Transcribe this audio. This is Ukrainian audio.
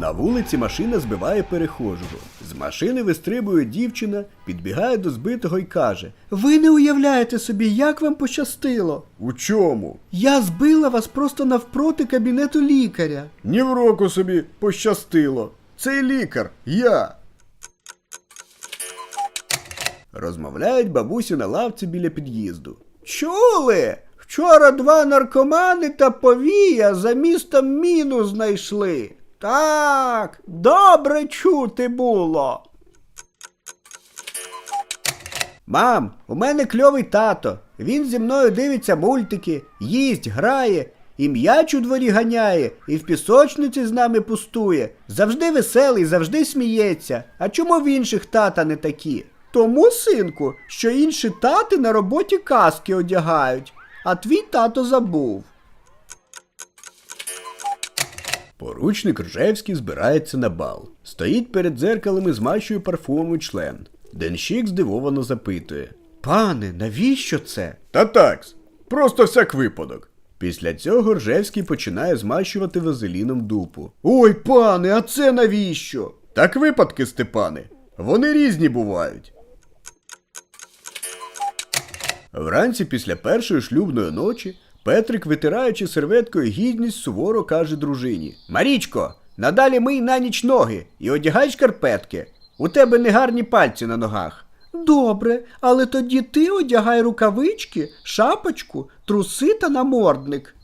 На вулиці машина збиває перехожого. З машини вистрибує дівчина, підбігає до збитого і каже: Ви не уявляєте собі, як вам пощастило. У чому? Я збила вас просто навпроти кабінету лікаря. Ні в року собі пощастило. Цей лікар, я. Розмовляють бабусі на лавці біля під'їзду. Чули? Вчора два наркомани та повія за містом міну знайшли. Так, добре чути було. Мам, у мене кльовий тато. Він зі мною дивиться мультики, їсть, грає, і м'яч у дворі ганяє, і в пісочниці з нами пустує. Завжди веселий, завжди сміється. А чому в інших тата не такі? Тому, синку, що інші тати на роботі каски одягають, а твій тато забув. Поручник Ржевський збирається на бал. Стоїть перед дзеркалом і змащує парфумом член. Денщик здивовано запитує. Пане, навіщо це? Та такс, просто всяк випадок. Після цього Ржевський починає змащувати вазеліном дупу. Ой, пане, а це навіщо? Так випадки, Степане. Вони різні бувають. Вранці після першої шлюбної ночі Петрик, витираючи серветкою гідність, суворо каже дружині: Марічко, надалі мий на ніч ноги і одягай шкарпетки. У тебе негарні пальці на ногах. Добре, але тоді ти одягай рукавички, шапочку, труси та намордник.